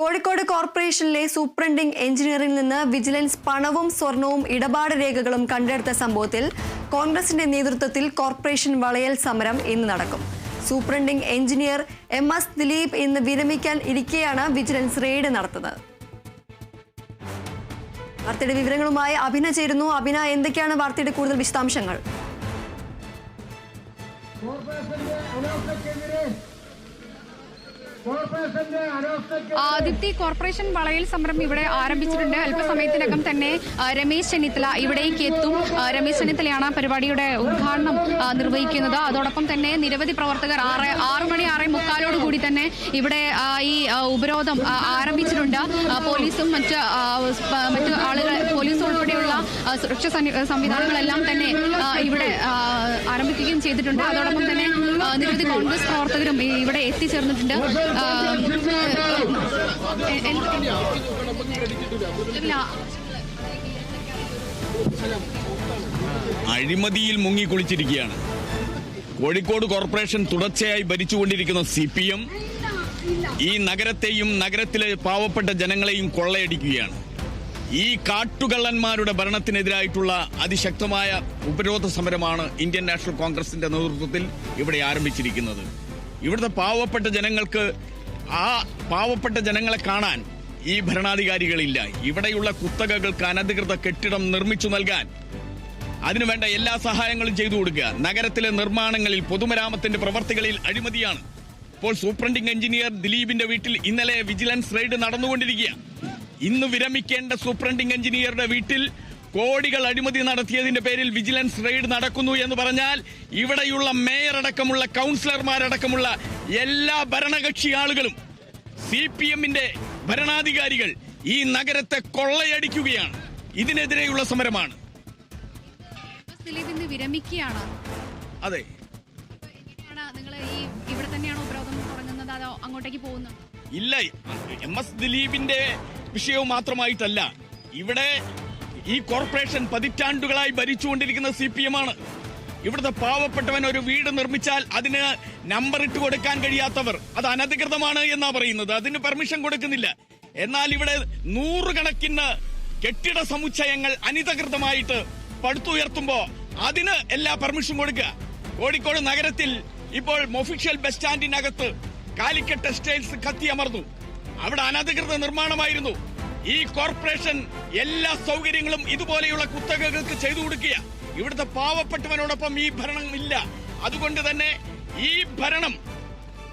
കോഴിക്കോട് കോർപ്പറേഷനിലെ സൂപ്രണ്ടിംഗ് എഞ്ചിനീയറിൽ നിന്ന് വിജിലൻസ് പണവും സ്വർണവും ഇടപാട് രേഖകളും കണ്ടെടുത്ത സംഭവത്തിൽ കോൺഗ്രസിന്റെ നേതൃത്വത്തിൽ കോർപ്പറേഷൻ വളയൽ സമരം ഇന്ന് നടക്കും. Superintending engineer M S Dileep ഇന്ന് വിരമിക്കാൻ ഇരിക്കെയാണ് വിജിലൻസ് റെയ്ഡ് നടത്തുന്നത്. വാർത്തയുടെ വിവരങ്ങളുമായി അഭിന ചേരുന്നു. അഭിന എന്തൊക്കെയാണ് വാർത്തയുടെ കൂടുതൽ വിശദാംശങ്ങൾ? കോർപ്പറേഷന്റെ അനാസ്ഥക്കെതിരെ കോർപ്പറേഷന്റെ അനാസ്ഥക്ക് ആ, ദീപ്തി കോർപ്പറേഷൻ വളയൽ സമരം ഇവിടെ ആരംഭിച്ചിട്ടുണ്ട്. അല്പസമയത്തിനകം തന്നെ രമേശ് ചെന്നിത്തല ഇവിടേക്ക് എത്തും. രമേശ് ചെന്നിത്തലയാണ് പരിപാടിയുടെ ഉദ്ഘാടനം നിർവഹിക്കുന്നത്. അതോടൊപ്പം തന്നെ നിരവധി പ്രവർത്തകർ ആറ് ആറു മണി ആറ് മുക്കാലോടുകൂടി തന്നെ ഇവിടെ ഈ ഉപരോധം ആരംഭിച്ചിട്ടുണ്ട്. പോലീസും മറ്റ് മറ്റ് ആളുകൾ പോലീസ് സുരക്ഷാ സംവിധാനങ്ങളെല്ലാം തന്നെ ഇവിടെ ആരംഭിക്കുകയും ചെയ്തിട്ടുണ്ട്. അതോടൊപ്പം തന്നെ നിരവധി കോൺഗ്രസ് പ്രവർത്തകരും ഇവിടെ എത്തിച്ചേർന്നിട്ടുണ്ട്. അഴിമതിയിൽ മുങ്ങിക്കുളിച്ചിരിക്കുകയാണ് കോഴിക്കോട് കോർപ്പറേഷൻ തുടർച്ചയായി ഭരിച്ചുകൊണ്ടിരിക്കുന്ന സി പി എം ഈ നഗരത്തെയും നഗരത്തിലെ പാവപ്പെട്ട ജനങ്ങളെയും കൊള്ളയടിക്കുകയാണ്. ഈ കാട്ടുകള്ളന്മാരുടെ ഭരണത്തിനെതിരായിട്ടുള്ള അതിശക്തമായ ഉപരോധ സമരമാണ് ഇന്ത്യൻ നാഷണൽ കോൺഗ്രസിന്റെ നേതൃത്വത്തിൽ ഇവിടെ ആരംഭിച്ചിരിക്കുന്നത്. ഇവിടുത്തെ പാവപ്പെട്ട ജനങ്ങൾക്ക് ആ പാവപ്പെട്ട ജനങ്ങളെ കാണാൻ ഈ ഭരണാധികാരികളില്ല. ഇവിടെയുള്ള കുത്തകകൾക്ക് അനധികൃത കെട്ടിടം നിർമ്മിച്ചു നൽകാൻ അതിനുവേണ്ട എല്ലാ സഹായങ്ങളും ചെയ്തു കൊടുക്കുക. നഗരത്തിലെ നിർമ്മാണങ്ങളിൽ പൊതുമരാമത്തിന്റെ പ്രവർത്തികളിൽ അഴിമതിയാണ്. ഇപ്പോൾ സൂപ്രണ്ടിംഗ് എഞ്ചിനീയർ ദിലീപിന്റെ വീട്ടിൽ ഇന്നലെ വിജിലൻസ് റെയ്ഡ് നടന്നുകൊണ്ടിരിക്കുക ഇന്ന് വിരമിക്കേണ്ട സൂപ്രണ്ടിംഗ് എഞ്ചിനീയറുടെ വീട്ടിൽ കോടികൾ അഴിമതി നടത്തിയതിന്റെ പേരിൽ വിജിലൻസ് റെയ്ഡ് നടക്കുന്നു എന്ന് പറഞ്ഞാൽ ഇവിടെയുള്ള മേയർ അടക്കമുള്ള കൗൺസിലർമാരടക്കമുള്ള എല്ലാ ഭരണകക്ഷി ആളുകളും സി പി എമ്മിന്റെ ഭരണാധികാരികൾ ഈ നഗരത്തെ കൊള്ളയടിക്കുകയാണ്. ഇതിനെതിരെയുള്ള സമരമാണ്. വിരമിക്കുകയാണ്. അതെ. നിങ്ങൾ ഈ ഇവിടെ തന്നെയാണോ ഉപരോധം തുടങ്ങുന്നത്? അതോ അങ്ങോട്ടേക്ക് പോകുന്നത് ഇല്ല എം എസ് ദിലീപിന്റെ വിഷയവും മാത്രമായിട്ടല്ല ഇവിടെ ഈ കോർപ്പറേഷൻ പതിറ്റാണ്ടുകളായി ഭരിച്ചുകൊണ്ടിരിക്കുന്ന സി പി എം ആണ് ഇവിടുത്തെ പാവപ്പെട്ടവൻ ഒരു വീട് നിർമ്മിച്ചാൽ അതിന് നമ്പർ ഇട്ട് കൊടുക്കാൻ കഴിയാത്തവർ അത് അനധികൃതമാണ് എന്നാ പറയുന്നത്. അതിന് പെർമിഷൻ കൊടുക്കുന്നില്ല. എന്നാൽ ഇവിടെ നൂറുകണക്കിന് കെട്ടിട സമുച്ചയങ്ങൾ അനധികൃതമായിട്ട് പടുത്തുയർത്തുമ്പോ അതിന് എല്ലാ പെർമിഷൻ കൊടുക്കുക. കോഴിക്കോട് നഗരത്തിൽ ഇപ്പോൾ ഒഫീഷ്യൽ ബസ് സ്റ്റാൻഡിനകത്ത് കാലിക്കറ്റ് ടെക്സ്റ്റൈൽസ് കത്തിയമർന്നു. അവിടെ അനധികൃത നിർമ്മാണമായിരുന്നു. ഈ കോർപ്പറേഷൻ എല്ലാ സൗകര്യങ്ങളും ഇതുപോലെയുള്ള കുത്തകകൾക്ക് ചെയ്തു കൊടുക്കുക ഇവിടുത്തെ പാവപ്പെട്ടവനോടൊപ്പം ഈ ഭരണം ഇല്ല. അതുകൊണ്ട് തന്നെ ഈ ഭരണം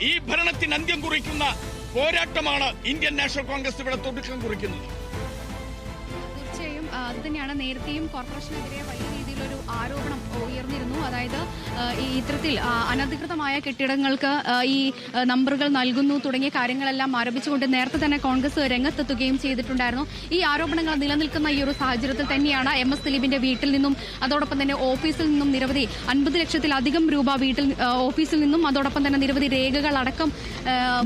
ഈ ഭരണത്തിന് അന്ത്യം കുറിക്കുന്ന പോരാട്ടമാണ് ഇന്ത്യൻ നാഷണൽ കോൺഗ്രസ് ഇവിടെ തുടക്കം കുറിക്കുന്നത്. തീർച്ചയായും ആ, അത് തന്നെയാണ് നേരത്തെയും കോർപ്പറേഷനെതിരെ വലിയ രീതിയിലൊരു ആരോപണം ഉയർന്നിരുന്നു. അതായത് ഈ ഇത്തരത്തിൽ അനധികൃതമായ കെട്ടിടങ്ങൾക്ക് ഈ നമ്പറുകൾ നൽകുന്നു തുടങ്ങിയ കാര്യങ്ങളെല്ലാം ആരോപിച്ചുകൊണ്ട് നേരത്തെ തന്നെ കോൺഗ്രസ് രംഗത്തെത്തുകയും ചെയ്തിട്ടുണ്ടായിരുന്നു. ഈ ആരോപണങ്ങൾ നിലനിൽക്കുന്ന ഈ ഒരു സാഹചര്യത്തിൽ തന്നെയാണ് എം എസ് ദിലീപിന്റെ വീട്ടിൽ നിന്നും അതോടൊപ്പം തന്നെ ഓഫീസിൽ നിന്നും നിരവധി അൻപത് ലക്ഷത്തിലധികം രൂപ വീട്ടിൽ ഓഫീസിൽ നിന്നും അതോടൊപ്പം തന്നെ നിരവധി രേഖകൾ അടക്കം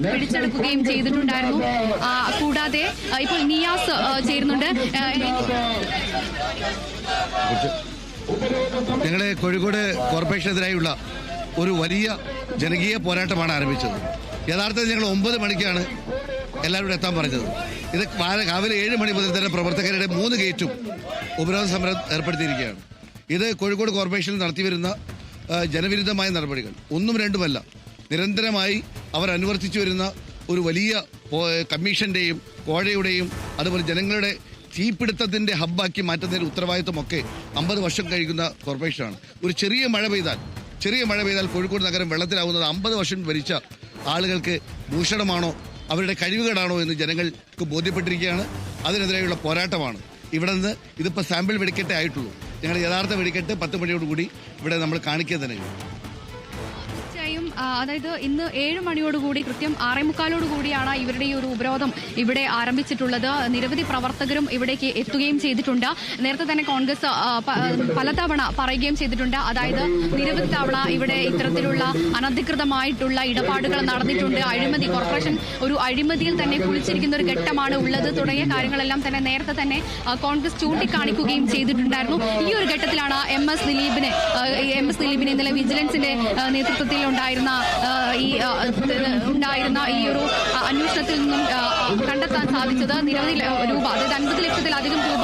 പിടിച്ചെടുക്കുകയും ചെയ്തിട്ടുണ്ടായിരുന്നു. കൂടാതെ ഇപ്പോൾ നിയാസ് ചേരുന്നുണ്ട്. ഞങ്ങളെ കോഴിക്കോട് കോർപ്പറേഷനെതിരായുള്ള ഒരു വലിയ ജനകീയ പോരാട്ടമാണ് ആരംഭിച്ചത്. യഥാർത്ഥത്തിൽ ഞങ്ങൾ ഒമ്പത് മണിക്കാണ് എല്ലാവരും എത്താൻ പറഞ്ഞത്. ഇത് രാവിലെ ഏഴ് മണി മുതൽ തന്നെ പ്രവർത്തകരുടെ മൂന്ന് ഗേറ്റും ഉപരോധ സമരം ഏർപ്പെടുത്തിയിരിക്കുകയാണ്. ഇത് കോഴിക്കോട് കോർപ്പറേഷനിൽ നടത്തിവരുന്ന ജനവിരുദ്ധമായ നടപടികൾ. ഒന്നും രണ്ടുമല്ല നിരന്തരമായി അവർ അനുവർത്തിച്ചു വരുന്ന ഒരു വലിയ കമ്മീഷന്റെയും കോഴയുടെയും അതുപോലെ ജനങ്ങളുടെ തീപിടുത്തത്തിന്റെ ഹബ്ബാക്കി മാറ്റുന്നതിന് ഉത്തരവാദിത്വമൊക്കെ അമ്പത് വർഷം കഴിക്കുന്ന കോർപ്പറേഷനാണ്. ഒരു ചെറിയ മഴ പെയ്താൽ ചെറിയ മഴ പെയ്താൽ കോഴിക്കോട് നഗരം വെള്ളത്തിലാവുന്നത് അമ്പത് വർഷം ഭരിച്ച ആളുകൾക്ക് ഭൂഷണമാണോ? അവരുടെ കഴിവുകേടാണോ എന്ന് ജനങ്ങൾക്ക് ബോധ്യപ്പെട്ടിരിക്കുകയാണ്. അതിനെതിരെയുള്ള പോരാട്ടമാണ്. ഇവിടെ നിന്ന് ഇതിപ്പോൾ സാമ്പിൾ വെടിക്കെട്ടേ ആയിട്ടുള്ളൂ. ഞങ്ങൾ യഥാർത്ഥ വെടിക്കെട്ട് പത്ത് മണിയോടുകൂടി ഇവിടെ നമ്മൾ കാണിക്കുക തന്നെ അതായത് ഇന്ന് ഏഴ് മണിയോടുകൂടി കൃത്യം ആറേ മുക്കാലോടുകൂടിയാണ് ഇവരുടെ ഈ ഒരു ഉപരോധം ഇവിടെ ആരംഭിച്ചിട്ടുള്ളത്. നിരവധി പ്രവർത്തകരും ഇവിടേക്ക് എത്തുകയും ചെയ്തിട്ടുണ്ട്. നേരത്തെ തന്നെ കോൺഗ്രസ് പലതവണ പറയുകയും ചെയ്തിട്ടുണ്ട്. അതായത് നിരവധി തവണ ഇവിടെ ഇത്തരത്തിലുള്ള അനധികൃതമായിട്ടുള്ള ഇടപാടുകൾ നടന്നിട്ടുണ്ട്. അഴിമതി കോർപ്പറേഷൻ ഒരു അഴിമതിയിൽ തന്നെ കുളിച്ചിരിക്കുന്ന ഒരു ഘട്ടമാണ് ഉള്ളത്. തുടങ്ങിയ കാര്യങ്ങളെല്ലാം തന്നെ നേരത്തെ തന്നെ കോൺഗ്രസ് ചൂണ്ടിക്കാണിക്കുകയും ചെയ്തിട്ടുണ്ടായിരുന്നു. ഈ ഒരു ഘട്ടത്തിലാണ് എം എസ് ദിലീപിനെ എം എസ് ദിലീപിനെ ഇന്നലെ വിജിലൻസിന്റെ നേതൃത്വത്തിൽ ഉണ്ടായിരുന്ന ആ, ഈ ഉണ്ടായിരുന്ന ഈ ഒരു അന്വേഷണത്തിൽ നിന്നും കണ്ടെത്താൻ സാധിച്ചത് നിരവധി രൂപ അതായത് അൻപത് ലക്ഷത്തിലധികം രൂപ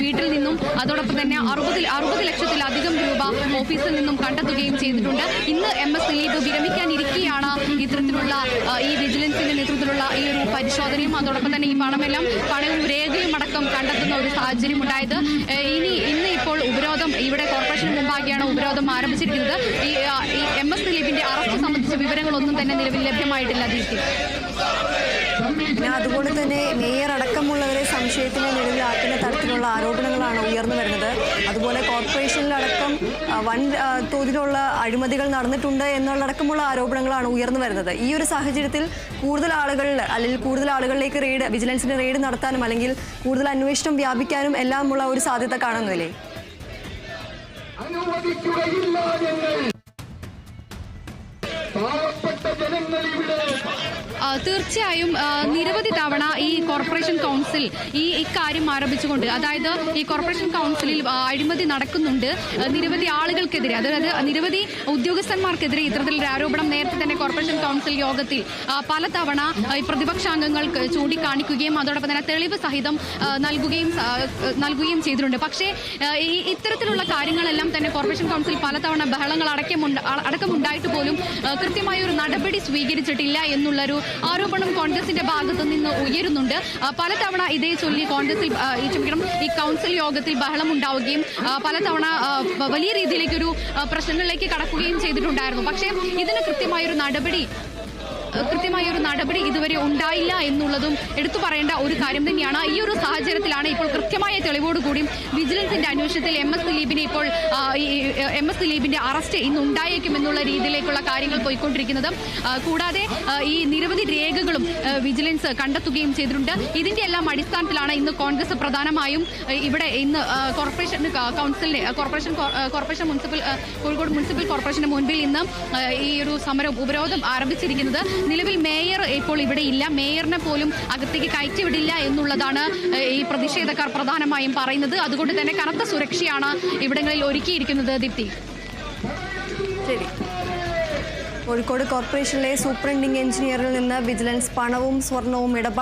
വീട്ടിൽ നിന്നും അതോടൊപ്പം തന്നെ അറുപത് അറുപത് ലക്ഷത്തിലധികം രൂപ ഓഫീസിൽ നിന്നും കണ്ടെത്തുകയും ചെയ്തിട്ടുണ്ട്. ഇന്ന് എം എസ് ദിലീപ് വിരമിക്കാനിരിക്കെയാണ് ഇത്തരത്തിലുള്ള ഈ വിജിലൻസിന്റെ നേതൃത്വത്തിലുള്ള ഈ ഒരു പരിശോധനയും അതോടൊപ്പം തന്നെ ഈ പണമെല്ലാം പണവും രേഖയും അടക്കം കണ്ടെത്തുന്ന ഒരു സാഹചര്യം ഉണ്ടായത് ഇനി ഇന്ന് ഇപ്പോൾ ഉപരോധം ഇവിടെ കോർപ്പറേഷന് മുമ്പാകെയാണ് ഉപരോധം ആരംഭിച്ചിരിക്കുന്നത്. ഈ എം എസ് ദിലീപിന്റെ അറസ്റ്റ് സംബന്ധിച്ച വിവരങ്ങളൊന്നും തന്നെ നിലവിൽ ലഭ്യമായിട്ടില്ല ദീപ്തി. പിന്നെ അതുപോലെ തന്നെ മേയർ അടക്കമുള്ളവരെ സംശയത്തിന് നിലവിലാക്കുന്ന തരത്തിലുള്ള ആരോപണങ്ങളാണ് ഉയർന്നു വരുന്നത്. അതുപോലെ കോർപ്പറേഷനിലടക്കം വൻ തോതിലുള്ള അഴിമതികൾ നടന്നിട്ടുണ്ട് എന്നുള്ളടക്കമുള്ള ആരോപണങ്ങളാണ് ഉയർന്നു വരുന്നത്. ഈ ഒരു സാഹചര്യത്തിൽ കൂടുതൽ ആളുകളിൽ അല്ലെങ്കിൽ കൂടുതൽ ആളുകളിലേക്ക് റെയ്ഡ് വിജിലൻസിന് റെയ്ഡ് നടത്താനും അല്ലെങ്കിൽ കൂടുതൽ അന്വേഷണം വ്യാപിക്കാനും എല്ലാമുള്ള ഒരു സാധ്യത കാണുന്നില്ലേ അനുവദിക്കുകയില്ല ഞങ്ങൾ തീർച്ചയായും നിരവധി തവണ ഈ കോർപ്പറേഷൻ കൗൺസിൽ ഈ ഇക്കാര്യം ആരംഭിച്ചുകൊണ്ട് അതായത് ഈ കോർപ്പറേഷൻ കൗൺസിലിൽ അഴിമതി നടക്കുന്നുണ്ട് നിരവധി ആളുകൾക്കെതിരെ. അതായത് നിരവധി ഉദ്യോഗസ്ഥന്മാർക്കെതിരെ ഇത്തരത്തിലൊരു ആരോപണം നേരത്തെ തന്നെ കോർപ്പറേഷൻ കൗൺസിൽ യോഗത്തിൽ പലതവണ പ്രതിപക്ഷാംഗങ്ങൾ ചൂണ്ടിക്കാണിക്കുകയും അതോടൊപ്പം തന്നെ തെളിവ് സഹിതം നൽകുകയും നൽകുകയും ചെയ്തിട്ടുണ്ട്. പക്ഷേ ഈ ഇത്തരത്തിലുള്ള കാര്യങ്ങളെല്ലാം തന്നെ കോർപ്പറേഷൻ കൗൺസിൽ പലതവണ ബഹളങ്ങൾ അടക്കമുണ്ട് അടക്കമുണ്ടായിട്ട് പോലും കൃത്യമായ ഒരു നടപടി സ്വീകരിച്ചിട്ടില്ല എന്നുള്ളൊരു ആരോപണം കോൺഗ്രസിന്റെ ഭാഗത്തു നിന്ന് ഉയരുന്നുണ്ട്. പലതവണ ഇതേ ചൊല്ലി കോൺഗ്രസിൽ ഈ കൗൺസിൽ യോഗത്തിൽ ബഹളം ഉണ്ടാവുകയും പലതവണ വലിയ രീതിയിലേക്കൊരു പ്രശ്നങ്ങളിലേക്ക് കടക്കുകയും ചെയ്തിട്ടുണ്ടായിരുന്നു. പക്ഷേ ഇതിന് കൃത്യമായൊരു നടപടി കൃത്യമായ ഒരു നടപടി ഇതുവരെ ഉണ്ടായില്ല എന്നുള്ളതും എടുത്തു പറയേണ്ട ഒരു കാര്യം തന്നെയാണ്. ഈ ഒരു സാഹചര്യത്തിലാണ് ഇപ്പോൾ കൃത്യമായ തെളിവോടുകൂടി വിജിലൻസിന്റെ അന്വേഷണത്തിൽ എം എസ് ദിലീപിനെ ഇപ്പോൾ എം എസ് ദിലീപിന്റെ അറസ്റ്റ് ഇന്ന് ഉണ്ടായേക്കും എന്നുള്ള രീതിയിലേക്കുള്ള കാര്യങ്ങൾ പോയിക്കൊണ്ടിരിക്കുന്നത്. കൂടാതെ ഈ നിരവധി രേഖകളും വിജിലൻസ് കണ്ടെത്തുകയും ചെയ്തിട്ടുണ്ട്. ഇതിന്റെ എല്ലാം അടിസ്ഥാനത്തിലാണ് ഇന്ന് കോൺഗ്രസ് പ്രധാനമായും ഇവിടെ ഇന്ന് corporation കൗൺസിലിന് corporation corporation municipal Kozhikode municipal corporation മുൻപിൽ ഇന്ന് ഈ ഒരു സമരം ഉപരോധം ആരംഭിച്ചിരിക്കുന്നത്. നിലവിൽ മേയർ ഇപ്പോൾ ഇവിടെ ഇല്ല. മേയറിനെ പോലും അകത്തേക്ക് കയറ്റിവിടില്ല എന്നുള്ളതാണ് ഈ പ്രതിഷേധക്കാർ പ്രധാനമായും പറയുന്നത്. അതുകൊണ്ട് തന്നെ കനത്ത സുരക്ഷയാണ് ഇവിടങ്ങളിൽ ഒരുക്കിയിരിക്കുന്നത് ദീപ്തി. ശരി. കോഴിക്കോട് കോർപ്പറേഷനിലെ സൂപ്രണ്ടിംഗ് എഞ്ചിനീയറിൽ നിന്ന് വിജിലൻസ് പണവും സ്വർണവും ഇടപാട്